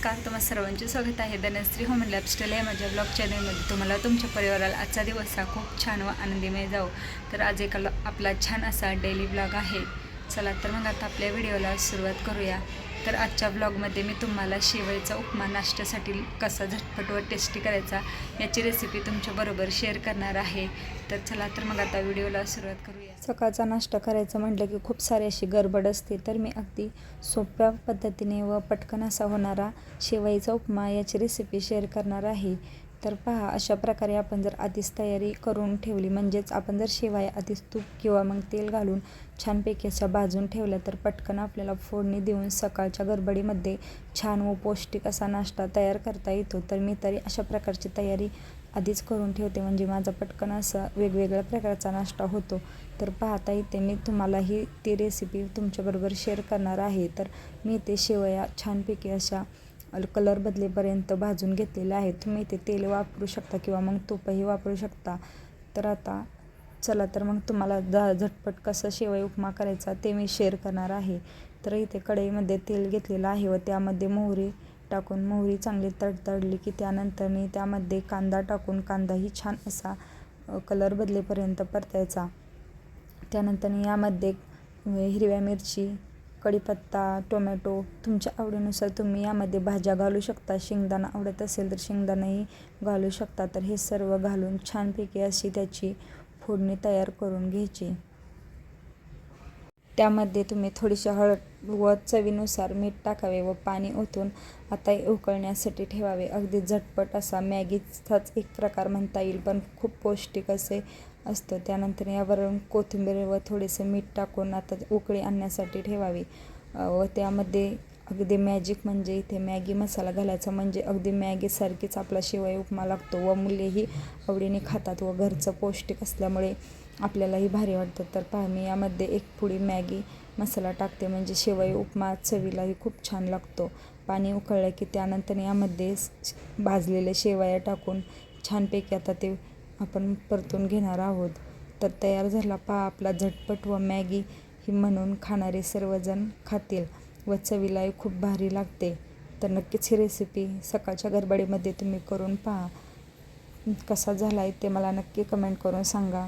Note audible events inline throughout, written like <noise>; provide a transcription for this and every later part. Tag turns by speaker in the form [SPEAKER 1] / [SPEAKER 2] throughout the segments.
[SPEAKER 1] नमस्कार तुम्हा सर्वांचे स्वागत आहे. धनश्री होम लाईफस्टाईल या माझ्या ब्लॉग चॅनलमध्ये. तुम्हाला तुमच्या परिवाराला आजचा दिवस हा खूप छान व आनंदीमय जाऊ तर आज एका आपला छान असा डेली ब्लॉग आहे. चला तर मग आता आपल्या व्हिडिओला सुरुवात करूया. तर आजच्या ब्लॉगमध्ये मी तुम्हाला शेवईचा उपमा नाश्त्यासाठी कसा झटपट व टेस्टी करायचा याची रेसिपी तुमच्याबरोबर शेअर करणार आहे. तर चला तर मग आता व्हिडिओला सुरुवात करूया. सकाळचा नाश्ता करायचं म्हटलं की खूप सारी अशी गडबड असते तर मी अगदी सोप्या पद्धतीने व पटकन असा होणारा शेवईचा उपमा याची रेसिपी शेअर करणार आहे. तर पहा अशा प्रकारे आपण जर आधीच तयारी करून ठेवली म्हणजेच आपण जर शेवाय आधीच तूप किंवा मग तेल घालून छानपैकी अशा भाजून ठेवल्या तर पटकन आपल्याला फोडणी देऊन सकाळच्या गडबडीमध्ये छान व पौष्टिक असा नाश्ता तयार करता येतो. तर मी तरी अशा प्रकारची तयारी आधीच करून ठेवते म्हणजे माझा पटकन असा वेगवेगळ्या प्रकारचा नाश्ता होतो. तर पाहता इथे मी तुम्हाला ही ती रेसिपी तुमच्याबरोबर शेअर करणार आहे. तर मी ते शेवया छानपैकी अशा कलर बदलेपर्यंत भाजून घेतलेले आहे तुम्ही इथे तेल वापरू शकता किंवा मग तुपही वापरू शकता. तर आता चला तर मग तुम्हाला जा झटपट कसं शेवई उपमा करायचा ते मी शेअर करणार आहे. तर इथे कढईमध्ये तेल घेतलेलं आहे व त्यामध्ये मोहरी टाकून मोहरी चांगली तडतडली की त्यानंतर मी त्यामध्ये कांदा टाकून कांदाही छान असा कलर बदलेपर्यंत परतायचा. त्यानंतर यामध्ये हिरव्या मिरची कढीपत्ता टोमॅटो तुमच्या आवडीनुसार तुम्ही यामध्ये भाज्या घालू शकता. शेंगदाणा आवडत असेल तर शेंगदाणाही घालू शकता. तर हे सर्व घालून छानपैकी अशी त्याची फोडणी तयार करून घ्यायची. त्यामध्ये तुम्ही थोडीशी हळद व चवीनुसार मीठ टाकावे व पाणी ओतून आता उकळण्यासाठी ठेवावे. अगदी झटपट असा मॅगीचाच एक प्रकार म्हणता येईल पण खूप पौष्टिक असे असतं. त्यानंतर यावरून कोथिंबीर व थोडेसे मीठ टाकून आता उकळी आणण्यासाठी ठेवावी. व त्यामध्ये अगदी मॅजिक म्हणजे इथे मॅगी मसाला घालायचा म्हणजे अगदी मॅगीसारखीच आपला शिवाय उपमा लागतो व मुलेही आवडीने खातात व घरचं पौष्टिक असल्यामुळे आपल्यालाही भारी वाटतं. तर पहा मी यामध्ये एक पुडी मॅगी मसाला टाकते म्हणजे शेवई उपमा चवीलाही खूप छान लागतो. पाणी उकळलं की त्यानंतर यामध्ये भाजलेले शेवया टाकून छानपैकी आता ते आपण परतून घेणार आहोत. तर तयार झाला पहा आपला झटपट व मॅगी ही म्हणून खाणारे सर्वजण खातील व चवीलाही खूप भारी लागते. तर नक्कीच ही रेसिपी सकाळच्या गरबडीमध्ये तुम्ही करून पहा. कसा झाला आहे ते मला नक्की कमेंट करून सांगा.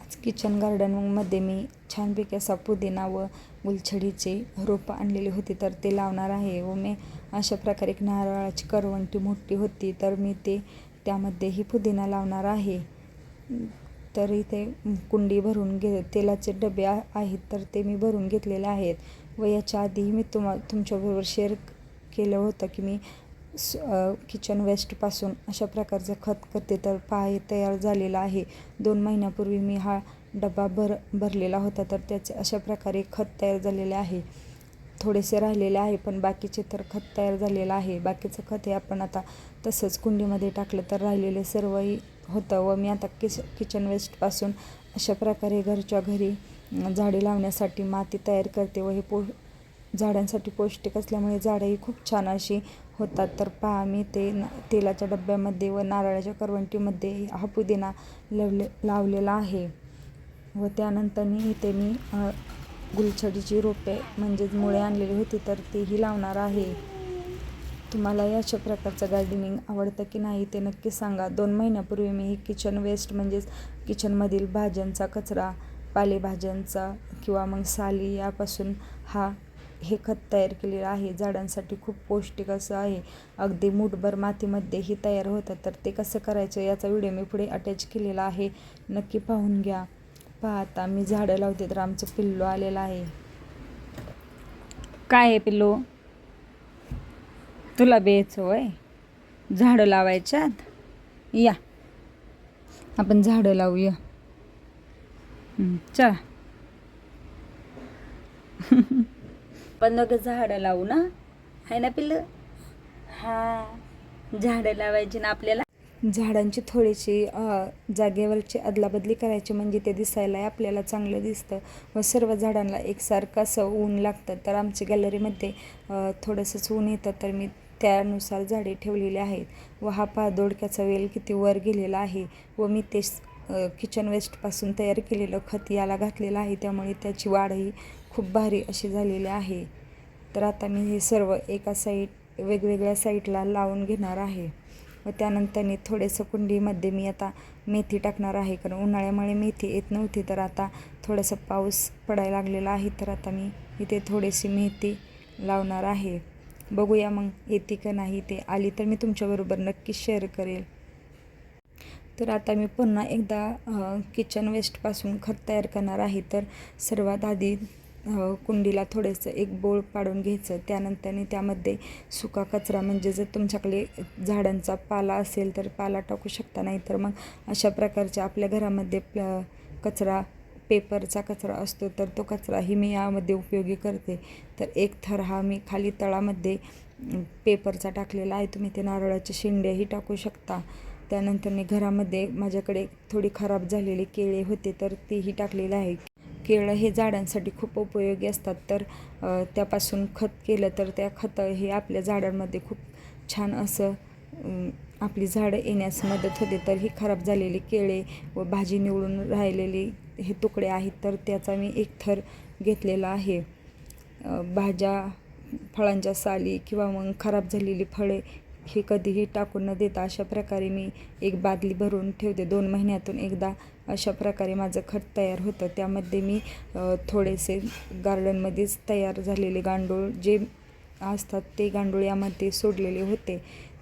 [SPEAKER 1] आज किचन गार्डनमध्ये मी छानपैकी असा पुदिना व गुलछडीचे रोपं आणलेली होती तर ते लावणार आहे व मी अशा प्रकारे एक नारळाची करवंटी मोठी होती तर मी ते त्यामध्येही पुदिना लावणार आहे. तर इथे कुंडी भरून घे तेलाचे डबे आहेत तर ते मी भरून घेतलेले आहेत. व याच्या आधीही मी तुम्हा तुमच्याबरोबर शेअर केलं होतं की मी किचन वेस्टपासून अशा प्रकारचं खत करते तर पाय तयार झालेला आहे. दोन महिन्यापूर्वी मी हा डबा भर भरलेला होता तर त्याचे अशा प्रकारे खत तयार झालेले आहे. थोडेसे राहिलेले आहे पण बाकीचे तर खत तयार झालेलं आहे. बाकीचं खत हे आपण आता तसंच कुंडीमध्ये टाकलं तर राहिलेले सर्वही होतं व मी आता किच किचन वेस्टपासून अशा प्रकारे घरच्या घरी झाडे लावण्यासाठी माती तयार करते व हे पो झाडांसाठी पौष्टिक असल्यामुळे झाडंही खूप छान अशी होतात. तर पहा मी ते तेलाच्या डब्यामध्ये व नारळाच्या करवंटीमध्ये हा पुदिना लावले लावलेला आहे. व त्यानंतरनी इथे मी गुलछडीची रोपे म्हणजेच मुळे आणलेली होती तर तेही लावणार आहे. तुम्हाला या अशा प्रकारचं गार्डनिंग आवडतं की नाही ते नक्की सांगा. दोन महिन्यापूर्वी मी हे किचन वेस्ट म्हणजेच किचनमधील भाज्यांचा कचरा पालेभाज्यांचा किंवा मग साली यापासून हा हे खत तयार केलेलं आहे. झाडांसाठी खूप पौष्टिक असं आहे. अगदी मूठभर मातीमध्येही तयार होतं तर ते कसं करायचं याचा व्हिडिओ मी पुढे अटॅच केलेला आहे. नक्की पाहून घ्या. पहा आता मी झाडं लावते तर आमचं पिल्लू आलेलं आहे. काय आहे पिल्लू? तुला बेच होय? झाडं लावायच्यात? या. आपण झाडं लावूया. चला. <laughs> पण दोघं झाडं लावू ना. आहे ना पिल्लू? हां. झाडं लावायची ना आपल्याला? झाडांची थोडीशी जागेवरची अदलाबदली करायची म्हणजे ते दिसायलाही आपल्याला चांगलं दिसतं. व सर्व झाडांना एकसारखं असं ऊन लागतं. तर आमच्या गॅलरीमध्ये थोडंसंच ऊन येतं. तर मी त्यानुसार झाडे ठेवलेली आहेत. व हा पहा दोडक्याचा वेल किती वर गेलेला आहे. व मी ते किचन वेस्टपासून तयार केलेलं खत याला घातलेलं आहे. त्यामुळे त्याची वाढही खूप भारी अशी झालेली आहे. तर आता मी हे सर्व एका साईड वेगवेगळ्या साईडला लावून घेणार आहे. व त्यानंतरनी थोडंसं कुंडीमध्ये मी आता मेथी टाकणार आहे. कारण उन्हाळ्यामुळे मेथी येत नव्हती. तर आता थोडासा पाऊस पडायला लागलेला आहे. तर आता मी इथे थोडीशी मेथी लावणार आहे. बघूया मग येते का नाही ते आली तर मी तुमच्याबरोबर नक्कीच शेअर करेल. तर आता मी पुन्हा एकदा किचन वेस्टपासून खत तयार करणार आहे. तर सर्वात आधी कुंडीला थोडंसं एक बोळ पाडून घ्यायचं. त्यानंतरने त्यामध्ये सुका कचरा म्हणजे जर तुमच्याकडे झाडांचा पाला असेल तर पाला टाकू शकता नाही तर मग अशा प्रकारच्या आपल्या घरामध्ये प्ल कचरा पेपरचा कचरा असतो तर तो कचराही मी यामध्ये उपयोगी करते. तर एक थर हा मी खाली तळामध्ये पेपरचा टाकलेला आहे. तुम्ही ते नारळाचे शेंड्याही टाकू शकता. त्यानंतरने घरामध्ये माझ्याकडे थोडी खराब झालेली केळे होते तर तेही टाकलेले आहे. केळं हे झाडांसाठी खूप उपयोगी असतात. तर त्यापासून खत केलं तर त्या खतं हे आपल्या झाडांमध्ये खूप छान असं आपली झाडं येण्यास मदत होते. तर ही खराब झालेली केळे व भाजी निवडून राहिलेली हे तुकडे आहेत तर त्याचा मी एक थर घेतलेला आहे. भाज्या फळांच्या साली किंवा मग खराब झालेली फळे हे कधीही टाकून न देता अशा प्रकारे मी एक बादली भरून ठेवते. दोन महिन्यातून एकदा अशा प्रकारे माझं खत तयार होतं. त्यामध्ये मी थोडेसे गार्डनमध्येच तयार झालेले गांडूळ जे असतात ते गांडूळ यामध्ये सोडलेले होते.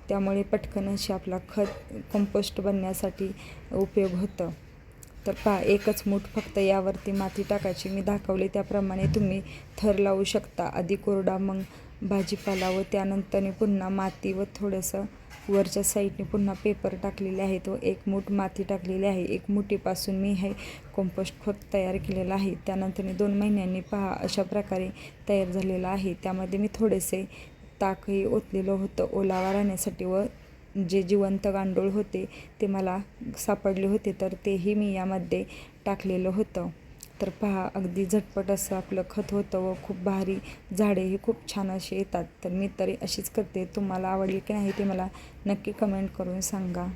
[SPEAKER 1] त्यामुळे पटकन असे आपला खत कंपोस्ट बनण्यासाठी उपयोग होतं. तर पहा एकच मूठ फक्त यावरती माती टाकायची. मी दाखवले त्याप्रमाणे तुम्ही थर लावू शकता. आधी कोरडा मग भाजीपाला व त्यानंतरने पुन्हा माती व थोडंसं वरच्या साईडने पुन्हा पेपर टाकलेले आहेत व एक मूठ माती टाकलेली आहे. एक मुठीपासून मी हे कंपोस्ट खत तयार केलेलं आहे. त्यानंतरने दोन महिन्यांनी पहा अशा प्रकारे तयार झालेलं आहे. त्यामध्ये मी थोडेसे ताकही ओतलेलं होतं. ओलावा राहण्यासाठी व जे जिवंत गांडूळ होते ते मला सापडले होते तर तेही मी यामध्ये टाकलेलं होतं. तर पहा अगदी झटपट असं आपलं खत होतं व खूप भारी झाडेही खूप छान असे येतात. तर मी तरी अशीच करते. तुम्हाला आवडली की नाही ते मला नक्की कमेंट करून सांगा.